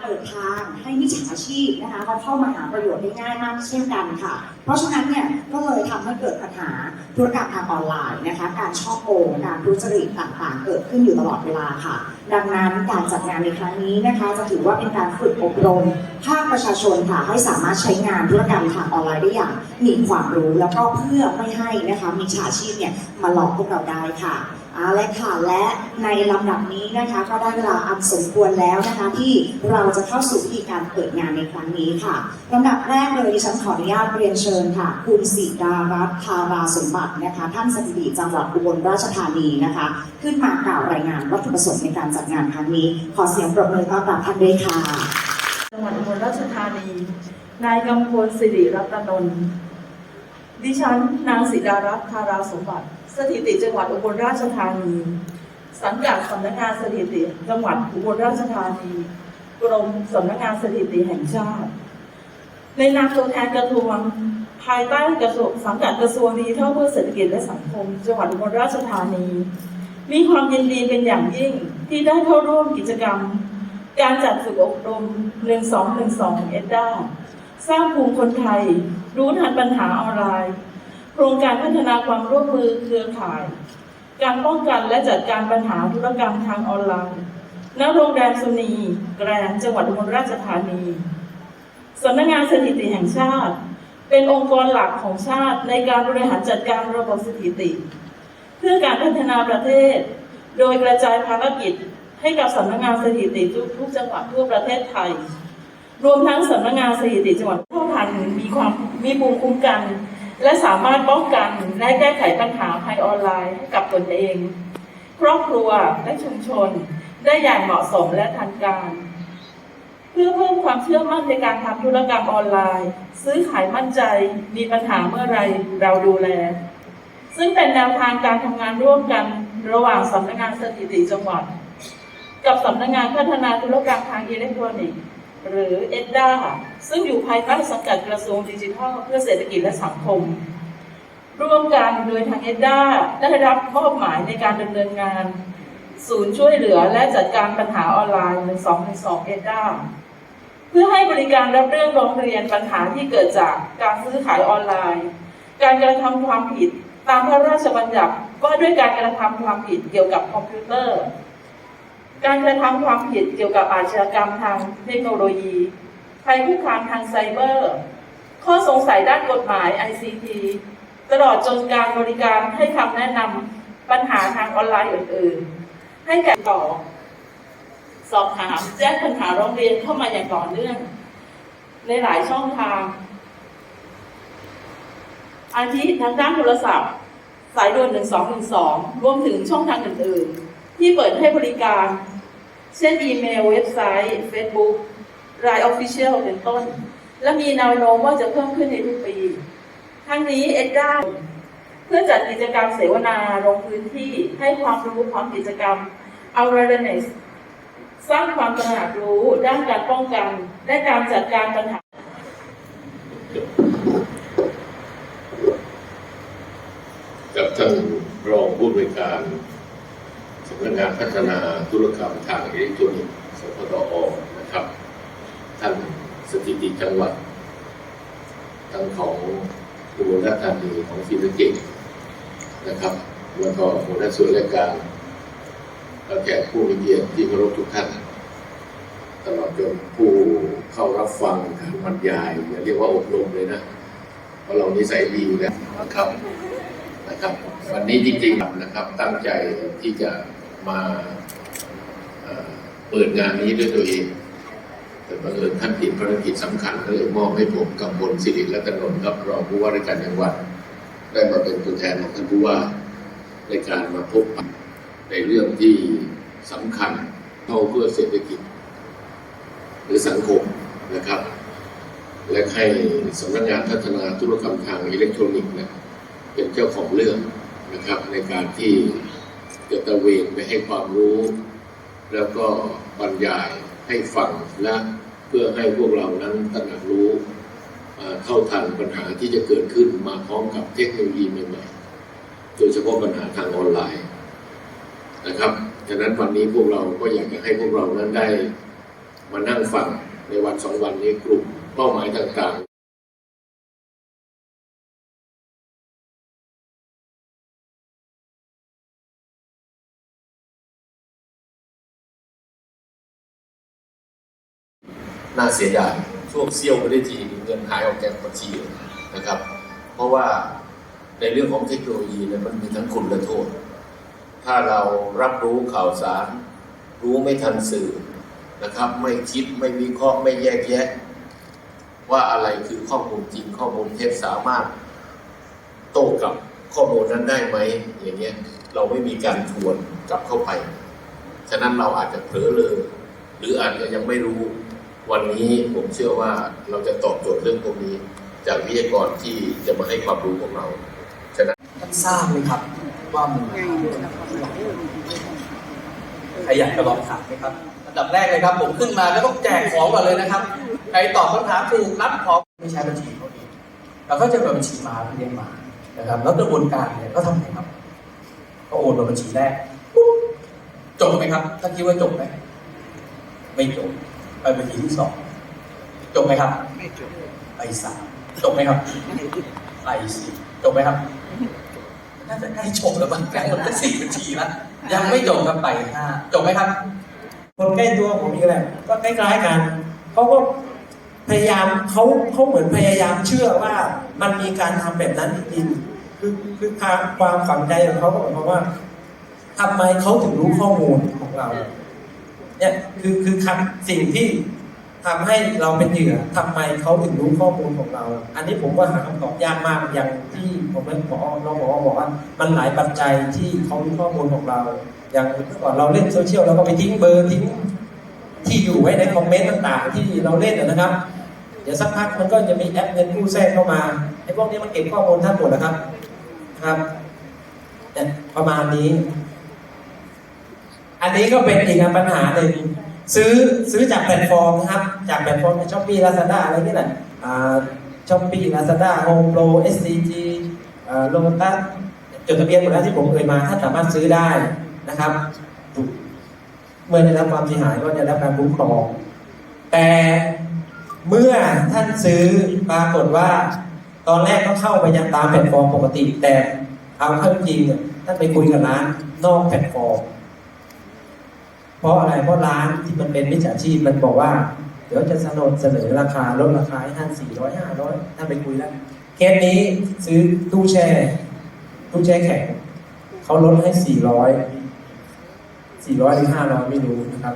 เปิดทางให้มิจฉาชีพนะคะเขาเข้ามาหาประโยชน์ได้ง่ายมากเช่นกันค่ะ เพราะฉะนั้นเนี่ยก็เลยทำให้เกิดปัญหาธุรกรรมทางออนไลน์นะคะ การช่อโกงการทุจริตต่างๆ เกิดขึ้นอยู่ตลอดเวลาค่ะ ดังนั้นการจัดงานในครั้งนี้นะคะ จะถือว่าเป็นการฝึกอบรมภาคประชาชนค่ะให้สามารถใช้งานธุรกรรมทางออนไลน์ได้อย่างมีความรู้แล้วก็เพื่อไม่ให้นะคะมิจฉาชีพเนี่ยมาหลอกพวกเราได้ค่ะเอาละค่ะและในลำดับนี้นะคะก็ได้เวลาอันสมควรแล้วนะคะ ที่เราจะเข้าสู่พิธีการเปิดงานในครั้งนี้ค่ะลำดับแรกเลยดิฉันขออนุญาตเรียนเชิญค่ะ คุณสีดารัตน์ธาราสมบัตินะคะ ท่านสถิติจังหวัดอุบลราชธานีนะคะ ขึ้นมากล่าวรายงานวัตถุประสงค์ในการจัดงานครั้งนี้ ขอเสียงปรบมือต้อนรับท่านด้วยค่ะจังหวัดอุบลราชธานีนายกำพลสิริรัตนนท์ดิฉันนางศิดารัตน์ธาราสมบัติ สถิติจังหวัดอุบลราชธานี สังกัดสำนักงานสถิติจังหวัดอุบลราชธานี กรมสำนักงานสถิติแห่งชาติ ในนามตัวแทนกระทรวงภายใต้กระทรวงสังกัดกระทรวงดิจิทัลเพื่อเศรษฐกิจและสังคม จังหวัดอุบลราชธานี มีความยินดีเป็นอย่างยิ่ง ที่ได้เข้าร่วมกิจกรรม การจัดฝึกอบรม 1212 เอ็ดด้าสร้างภูมิคนไทย รู้ทันปัญหาออนไลน์ โครงการพัฒนาความร่วมมือเครือข่าย การป้องกันและจัดการปัญหาธุรกรรมทางออนไลน์ณโรงแรมสุนีแกรนจังหวัดอุบลราชธานีสำนักงานสถิติแห่งชาติ เป็นองค์กรหลักของชาติในการบริหารจัดการระบบสถิติ เพื่อการพัฒนาประเทศ โดยกระจายภารกิจให้กับสำนักงานสถิติทุกจังหวัดทั่วประเทศไทย รวมทั้งสำนักงานสถิติจังหวัดทั่วพันมีความมีภูมิคุ้มกัน และสามารถป้องกันและแก้ไขปัญหาภัยออนไลน์ให้กับตนเอง ครอบครัวและชุมชนได้อย่างเหมาะสมและทันการ เพื่อเพิ่มความเชื่อมั่นในการทำธุรกรรมออนไลน์ ซื้อขายมั่นใจมีปัญหาเมื่อไรเราดูแล ซึ่งเป็นแนวทางการทำงานร่วมกัน ระหว่างสำนักงานสถิติจังหวัด กับสำนักงานพัฒนาธุรกรรมทางอิเล็กทรอนิกส์หรือเอ็ดดาซึ่งอยู่ภายใต้สังกัดกระทรวงดิจิทัล เพื่อเศรษฐกิจและสังคม ร่วมกันโดยทางเอ็ดดาได้รับมอบหมายในการดำเนินงาน ศูนย์ช่วยเหลือและจัดการปัญหาออนไลน์ 1212 เอ็ดดาเพื่อให้บริการรับเรื่องร้องเรียนปัญหาที่เกิดจากการซื้อขายออนไลน์ การกระทำความผิดตามพระราชบัญญัติ ว่าด้วยการกระทำความผิดเกี่ยวกับคอมพิวเตอร์ การกระทำความผิดเกี่ยวกับอาชญากรรมทางเทคโนโลยีภัยคุกคามทางไซเบอร์ ข้อสงสัยด้านกฎหมาย ICT ตลอดจนการบริการให้คำแนะนำปัญหาทางออนไลน์อื่น ๆ ให้แก่ต่อ สอบถามแจ้งปัญหาร้องเรียนเข้ามาอย่างต่อเนื่อง ในหลายช่องทางอาทิทางด้านโทรศัพท์ สายด่วน 1212 รวมถึงช่องทางอื่น ๆ ที่เปิดให้บริการ เช่นอีเมล เว็บไซต์ Facebook ราย Official เป็นต้น และมีแนวโน้มว่าจะเพิ่มขึ้นในทุกปี ทั้งนี้เอ็ดด้าเพื่อจัดกิจกรรมเสวนาลงพื้นที่ให้ความรู้พร้อมกิจกรรม awareness สร้างความตระหนักรู้ด้านการป้องกัน และการจัดการปัญหา กับท่านรองผู้บริการสำนักงานพัฒนาธุรกรรมทางอิเล็กทรอนิกส์สพตอนะครับ ท่านสถิติจังหวัดทั้งของอุบลราชธานีของศรีสะเกษนะครับ แล้วก็หัวหน้าส่วนราชการและแขกผู้มีเกียรติที่เคารพทุกท่าน ตลอดจนผู้เข้ารับฟังการบรรยายอย่าเรียกว่าอบรมเลยนะ เพราะเรานิสัยดีนะครับ นะครับวันนี้จริงๆนะครับตั้งใจที่จะมาเปิดงานนี้ด้วยตัวเอง แต่บังเอิญท่านติดภารกิจสำคัญก็เลยมอบให้ผมกำบลสิริรัตนนท์รับรองผู้ว่าราชการจังหวัด ได้มาเป็นตัวแทนของท่านผู้ว่าในการมาพบปะในเรื่องที่สำคัญเข้าเพื่อเศรษฐกิจ หรือสังคมนะครับ และให้สำนักงานพัฒนาธุรกรรมทางอิเล็กทรอนิกส์เนี่ย เป็นเจ้าของเรื่องนะครับในการที่จะตะเวนไปให้ความรู้ แล้วก็บรรยายให้ฟังและเพื่อให้พวกเรานั้นตระหนักรู้เอ่อเท่าทันปัญหาที่จะเกิดขึ้นมาพร้อมกับเทคโนโลยีใหม่ๆ โดยเฉพาะปัญหาทางออนไลน์นะครับฉะนั้นวันนี้พวกเราก็อยากจะให้พวกเรานั้นได้มานั่งฟังในวันสองวันนี้กลุ่มเป้าหมายต่างๆ น่าเสียดายช่วงเซี่ยวไม่ได้ทีเงินหายออกจากบัญชีนะครับ เพราะว่าในเรื่องของเทคโนโลยีเนี่ยมันมีทั้งคุณและโทษ ถ้าเรารับรู้ข่าวสาร รู้ไม่ทันสื่อนะครับ ไม่คิดไม่วิเคราะห์ไม่แยกแยะ ว่าอะไรคือข้อมูลจริงข้อมูลเท็จสามารถ โต้กับข้อมูลนั้นได้ไหมอย่างเงี้ยเราไม่มีการทวนกลับเข้าไป ฉะนั้นเราอาจจะเผลอเลยหรืออาจจะยังไม่รู้ วันนี้ผมเชื่อว่าเราจะตอบโจทย์เรื่องพวกนี้ จากวิทยากรที่จะมาให้ความรู้พวกเราฉะนั้นท่านทราบไหมครับว่ามันใครอยากจะลองถามไหมครับอันดับแรกเลยครับ ผมขึ้นมาก็ต้องแจกของก่อนเลยนะครับใครตอบคำถามถูกรับของไม่ใช้บัญชีเขาเองเราก็จะเปิดบัญชีมาเรียนมานะครับ แล้วกระบวนการเนี่ยก็ทำไงครับ ก็โอนมาบัญชีแรกจบไหมครับท่านคิดว่าจบไหมไม่จบ ไปบัญชีที่สองจบไหมครับ ไม่จบไปสามจบไหมครับไปสี่จบไหมครับน่าจะใกล้จบแล้วบางแก๊งมันก็สี่บัญชีแล้วยังไม่จบครับไปห้าจบไหมครับ คนใกล้ตัวผมอีกแหละก็ใกล้ๆกันเขาก็พยายามเขาเขาเหมือนพยายามเชื่อว่ามันมีการทำแบบนั้นจริงๆคือคือความความฝังใจของเขาก็หมายความว่าทำไมเขาถึงรู้ข้อมูลของเรา เนี่ยคือคือคำสิ่งที่ทำให้เราเป็นเหยื่อทำไมเขาถึงรู้ข้อมูลของเรา อันนี้ผมก็หาคำตอบยากมากอย่างที่ผมเป็นหมอเราหมอบอกว่ามันหลายปัจจัยที่เขารู้ข้อมูลของเรา อย่างเมื่อก่อนเราเล่นโซเชียลเราก็ไปทิ้งเบอร์ทิ้งที่อยู่ไว้ในคอมเมนต์ต่างๆ ที่เราเล่นนะครับ เดี๋ยวสักพักมันก็จะมีแอปเงินกู้แทรกเข้ามาไอ้พวกนี้มันเก็บข้อมูลท่านหมดนะครับครับประมาณนี้ อันนี้ก็เป็นอีกปัญหาหนึ่งซื้อซื้อจากแพลตฟอร์มนะครับ จากแพลตฟอร์มช้อปปี้ลาซาด้าอะไรนี่แหละช้อปปี้ลาซาด้าโฮมโปรเอสดีจีโลตัสจดทะเบียนหมดแล้วที่ผมเคยมาท่าสามารถซื้อได้นะครับเมื่อได้รับความเสียหายก็จะได้รับการคุ้มครองแต่เมื่อท่านซื้อปรากฏว่า ตอนแรกก็เข้าไปยังตามแพลตฟอร์มปกติ แต่เอาเข้าจริงท่านไปคุยกับร้านนอกแพลตฟอร์ม เพราะอะไรเพราะร้านที่มันเป็นมิจฉาชีพมันบอกว่า เดี๋ยวจะเสนอเสนอราคาลดราคาให้ท่านสี่ร้อยห้าร้อยท่านไปคุยแล้วเคสนี้ซื้อตู้แช่ตู้แช่แข็งเขาลดให้สี่ร้อยสี่ร้อยหรือห้าร้อยไม่รู้นะครับ